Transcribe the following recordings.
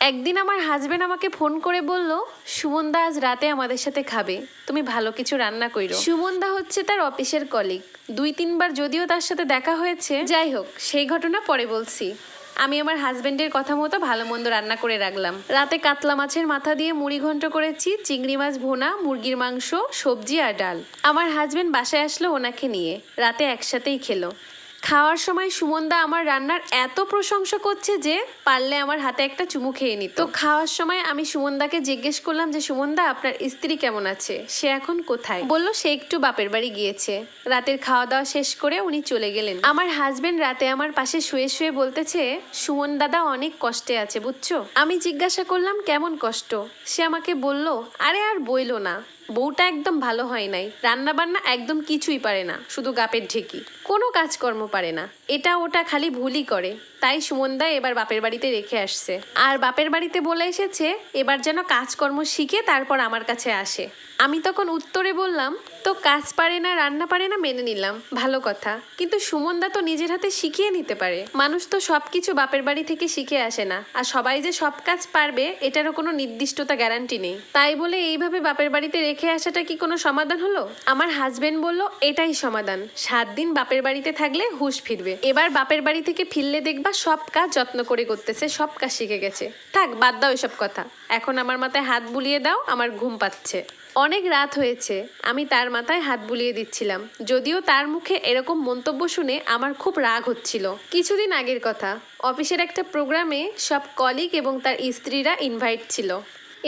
একদিন আমার হাজবেন্ড আমাকে ফোন করে বলল, সুমনদা আজ রাতে আমাদের সাথে খাবে, তুমি ভালো কিছু রান্না কইরো। সুমনদা হচ্ছে তার অফিসের কলিগ দুই তিনবার যদিও তার সাথে দেখা হয়েছে, যাই হোক, সেই ঘটনা পরে বলছি। আমি আমার হাজবেন্ডের কথা মতো ভালো মন্দ রান্না করে রাখলাম। রাতে কাতলা মাছের মাথা দিয়ে মুড়ি ঘন্ট করেছি, চিংড়ি মাছ ভোনা, মুরগির মাংস, সবজি আর ডাল। আমার হাজবেন্ড বাসায় আসলো ওনাকে নিয়ে, রাতে একসাথেই খেলো। খাওয়ার সময় সুমনদা আমার রান্নার এত প্রশংসা করছে যে পারলে আমার হাতে একটা চুমু খেয়ে নিত। তো খাওয়ার সময় আমি সুমনদাকে জিজ্ঞেস করলাম যে, সুমনদা, আপনার স্ত্রী কেমন আছে? সে এখন কোথায়? বলল, সে একটু বাপের বাড়ি গিয়েছে। রাতের খাওয়া দাওয়া শেষ করে উনি চলে গেলেন। আমার হাজবেন্ড রাতে আমার পাশে শুয়ে শুয়ে বলতেছে সুমন দাদা অনেক কষ্টে আছে, বুঝছ? আমি জিজ্ঞাসা করলাম, কেমন কষ্ট? সে আমাকে বলল, আরে আর বইলো না। বউটা একদম ভালো হয় নাই, রান্নাবান্না একদম কিছুই পারে না, শুধু গাপের ঢেকি। কোনো কাজকর্ম পারে না, এটা ওটা খালি ভুলই করে, তাই সুমনদা এবার বাপের বাড়িতে রেখে আসছে। আর বাপের বাড়িতে বলে এসেছে, এবার যেন কাজকর্ম শিখে তারপর আমার কাছে আসে। আমি তখন উত্তরে বললাম তো কাজ পারে না, রান্না পারে না মেনে নিলাম, ভালো কথা। কিন্তু সুমনদা তো নিজের হাতে শিখিয়ে নিতে পারে। মানুষ তো সব কিছু বাপের বাড়ি থেকে শিখে আসে না। আর সবাই যে সব কাজ পারবে, এটারও কোনো নির্দিষ্টতা গ্যারান্টি নেই। তাই বলে এইভাবে বাপের বাড়িতে রেখে আসাটা কি কোনো সমাধান হলো? আমার হাজবেন্ড বলল, এটাই সমাধান। সাত দিন বাপের বাড়িতে থাকলে হুশ ফিরবে। এবার বাপের বাড়ি থেকে ফিরলে দেখবা সব কাজ যত্ন করে করতেছে, সব কাজ শিখে গেছে। থাক, বাদ দাও এসব কথা। এখন আমার মাথায় হাত বুলিয়ে দাও, আমার ঘুম পাচ্ছে। অনেক রাত হয়েছে, আমি তার মাথায় হাত বুলিয়ে দিচ্ছিলাম। যদিও তার মুখে এরকম মন্তব্য শুনে আমার খুব রাগ হচ্ছিল। কিছুদিন আগের কথা, অফিসের একটা প্রোগ্রামে সব কলিগ এবং তার স্ত্রীরা ইনভাইট ছিল।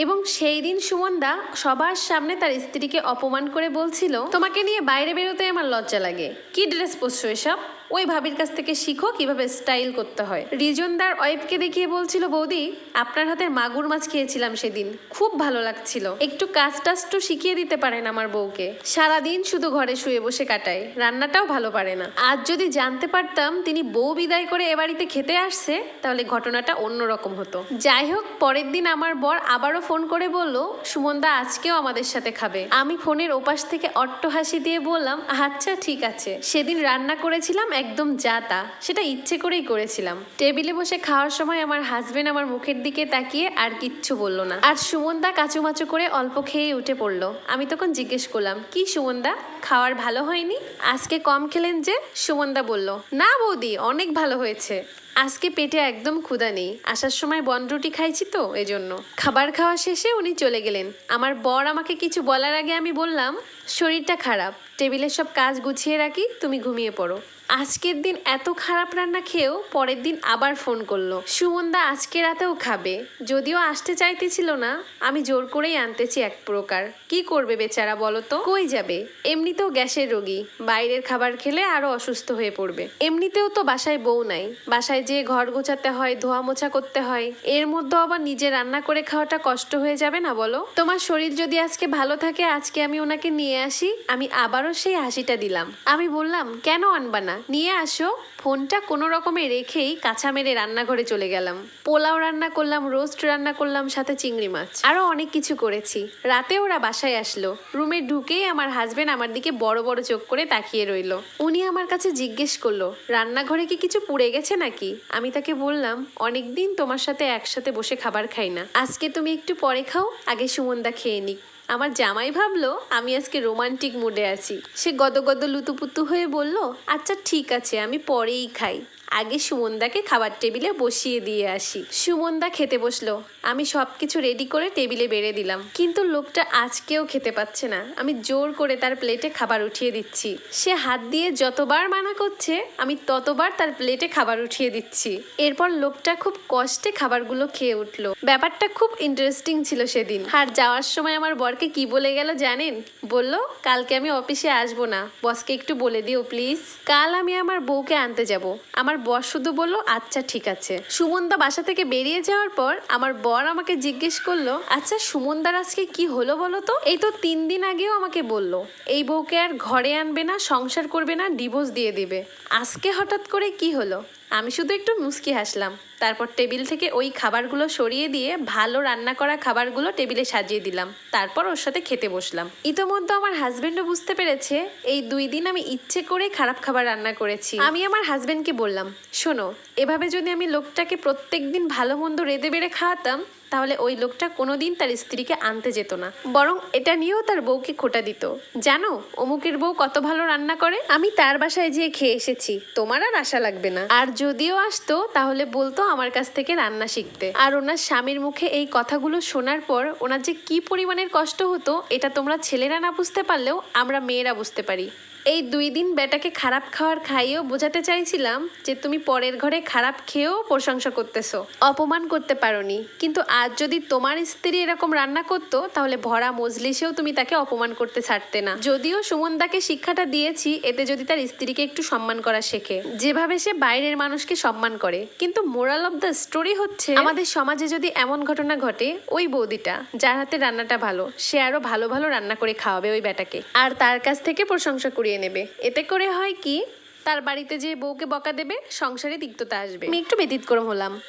এবং সেই দিন সুমনদা সবার সামনে তার স্ত্রীকে অপমান করে বলছিল, তোমাকে নিয়ে বাইরে বেরোতে আমার লজ্জা লাগে। কি ড্রেস পরছো এসব? ওই ভাবির কাছ থেকে শিখো কীভাবে স্টাইল করতে হয়। রিজনদার ওয়াইফকে দেখিয়ে বলছিল, বৌদি, আপনার হাতের মাগুর মাছ খেয়েছিলাম সেদিন। খুব ভালো লাগছিল। একটু কাজ টাজ তো শিখিয়ে দিতে পারেন আমার বউকে। সারাদিন শুধু ঘরে শুয়ে বসে কাটায়। রান্নাটাও ভালো পারে না। আজ যদি জানতে পারতাম তিনি বউ বিদায় করে এ বাড়িতে খেতে আসছে, তাহলে ঘটনাটা অন্যরকম হতো। যাই হোক, পরের দিন আমার বর আবারও ফোন করে বলল, সুমনদা, আজকেও আমাদের সাথে খাবে। আমি ফোনের ওপাশ থেকে অট্ট হাসি দিয়ে বললাম আচ্ছা ঠিক আছে। সেদিন রান্না করেছিলাম একদম যা তা। সেটা ইচ্ছে করেই করেছিলাম। টেবিলে বসে খাওয়ার সময় আমার হাজবেন্ড আমার মুখের দিকে তাকিয়ে আর কিচ্ছু বলল না। আর সুমনদা কাচুমাচু করে অল্প খেয়ে উঠে পড়ল। আমি তখন জিজ্ঞেস করলাম, কি সুমনদা? খাওয়ার ভালো হয়নি? আজকে কম খেলেন যে? সুমনদা বলল, না বৌদি, অনেক ভালো হয়েছে। আজকে পেটে একদম ক্ষুধা নেই। আসার সময় বনরুটি খাইছি তো এজন্য। খাবার খাওয়া শেষে উনি চলে গেলেন। আমার বর আমাকে কিছু বলার আগে আমি বললাম, শরীরটা খারাপ। টেবিলের সব কাজ গুছিয়ে রাখি, তুমি ঘুমিয়ে পড়ো। আজকের দিন এত খারাপ রান্না খেয়েও পরের দিন আবার ফোন করল। সুমনদা আজকে রাতেও খাবে। যদিও আসতে চাইতেছিল না, আমি জোর করেই আনতেছি এক প্রকার। কি করবে বেচারা বলো তো? কই যাবে? এমনিতেও গ্যাসের রোগী। বাইরের খাবার খেলে আরও অসুস্থ হয়ে পড়বে। এমনিতেও তো বাসায় বউ নাই। বাসায় যেয়ে ঘর গোছাতে হয়, ধোয়া মোছা করতে হয়। এর মধ্যে আবার নিজে রান্না করে খাওয়াটা কষ্ট হয়ে যাবে না বলো? তোমার শরীর যদি আজকে ভালো থাকে, আজকে আমি ওনাকে নিয়ে আসি। আমি আবারও সেই হাসিটা দিলাম। আমি বললাম, কেন আনবা না? নিয়ে আসো। ফোনটা কোনো রকমে রেখেই কাঁচা মেরে রান্নাঘরে চলে গেলাম। পোলাও রান্না করলাম, রোস্ট রান্না করলাম, সাথে চিংড়ি মাছ। আরও অনেক কিছু করেছি। রাতে ওরা বাসায় আসলো। রুমে ঢুকেই আমার হাজবেন্ড আমার দিকে বড় বড় চোখ করে তাকিয়ে রইল। উনি আমার কাছে জিজ্ঞেস করল, রান্নাঘরে কি কিছু পুড়ে গেছে নাকি? আমি তাকে বললাম, অনেকদিন তোমার সাথে একসাথে বসে খাবার খাই না। আজকে তুমি একটু পরে খাও, আগে সুমনদা খেয়ে নিক। আমার জামাই ভাবলো, আমি আজকে রোমান্টিক মুডে আছি। সে গদগদ লুতুপুতু হয়ে বলল আচ্ছা ঠিক আছে, আমি পরেই খাই। আগে সুমনদাকে খাবার টেবিলে বসিয়ে দিয়ে আসি। সুমনদা খেতে বসল, আমি সব কিছু রেডি করে টেবিলে বেড়ে দিলাম। কিন্তু লোকটা আজকেও খেতে পাচ্ছে না। আমি জোর করে তার প্লেটে খাবার উঠিয়ে দিচ্ছি। সে হাত দিয়ে যতবার মানা করছে, আমি ততবার তার প্লেটে খাবার উঠিয়ে দিচ্ছি। এরপর লোকটা খুব কষ্টে খাবারগুলো খেয়ে উঠল। ব্যাপারটা খুব ইন্টারেস্টিং ছিল সেদিন। আর যাওয়ার সময় আমার বরকে কি বলে গেল জানেন? বলল, কালকে আমি অফিসে আসব না। বসকে একটু বলে দিও, প্লিজ। কাল আমি আমার বউকে আনতে যাব। আমার বর শুধু বলল আচ্ছা ঠিক আছে। সুমনদা বাসা থেকে বেরিয়ে যাওয়ার পর আমার বর আমাকে জিজ্ঞেস করল আচ্ছা সুমনদার আজকে কি হলো বলো তো? এই তো তিন দিন আগেও আমাকে বলল, এই বউকে আর ঘরে আনবে না, সংসার করবে না, ডিভোর্স দিয়ে দিবে। আজকে হঠাৎ করে কি হলো? আমি শুধু একটু মুস্কি হাসলাম। তারপর টেবিল থেকে ওই খাবারগুলো সরিয়ে দিয়ে ভালো রান্না করা খাবারগুলো টেবিলে সাজিয়ে দিলাম। তারপর ওর সাথে খেতে বসলাম। ইতোমধ্যে আমার হাজবেন্ডও বুঝতে পেরেছে, এই দুই দিন আমি ইচ্ছে করে খারাপ খাবার রান্না করেছি। আমি আমার হাজবেন্ডকে বললাম, শোনো, এভাবে যদি আমি লোকটাকে প্রত্যেকদিন ভালো মন্দ রেঁধে বেড়ে খাওয়াতাম তাহলে ওই লোকটা কোনোদিন তার স্ত্রীকে আনতে যেত না। বরং এটা নিয়েও তার বউকে খোটা দিত। জানো, অমুকের বউ কত ভালো রান্না করে? আমি তার বাসায় যেয়ে খেয়ে এসেছি। তোমার আর আশা লাগবে না। আর যদিও আসতো, তাহলে বলতো আমার কাছ থেকে রান্না শিখতে। আর ওনার স্বামীর মুখে এই কথাগুলো শোনার পর ওনার যে কি পরিমাণের কষ্ট হতো, এটা তোমরা ছেলেরা না বুঝতে পারলেও আমরা মেয়েরা বুঝতে পারি। এই দুই দিন বেটাকে খারাপ খাওয়ার খাইয়েও বোঝাতে চাইছিলাম যে তুমি পরের ঘরে খারাপ খেয়েও প্রশংসা করতেছো। অপমান করতে পারোনি। কিন্তু আজ যদি তোমার স্ত্রী এরকম রান্না করতো, তাহলে ভরা মজলিসেও তুমি তাকে অপমান করতে ছাড়তে না। যদিও সুমন সুমনদাকে শিক্ষাটা দিয়েছি, এতে যদি তার স্ত্রীকে একটু সম্মান করা শেখে। যেভাবে সে বাইরের মানুষকে সম্মান করে। কিন্তু মোরাল অফ দ্য স্টোরি হচ্ছে, আমাদের সমাজে যদি এমন ঘটনা ঘটে, ওই বৌদিটা, যার হাতে রান্নাটা ভালো, সে আরও ভালো ভালো রান্না করে খাওয়াবে ওই বেটাকে। আর তার কাছ থেকে প্রশংসা করিয়ে নেবে। এতে করে হয় কি, তার বাড়িতে যে বউকে বকা দেবে, সংসারে তিক্ততা আসবে। আমি একটু ব্যতিক্রম হলাম।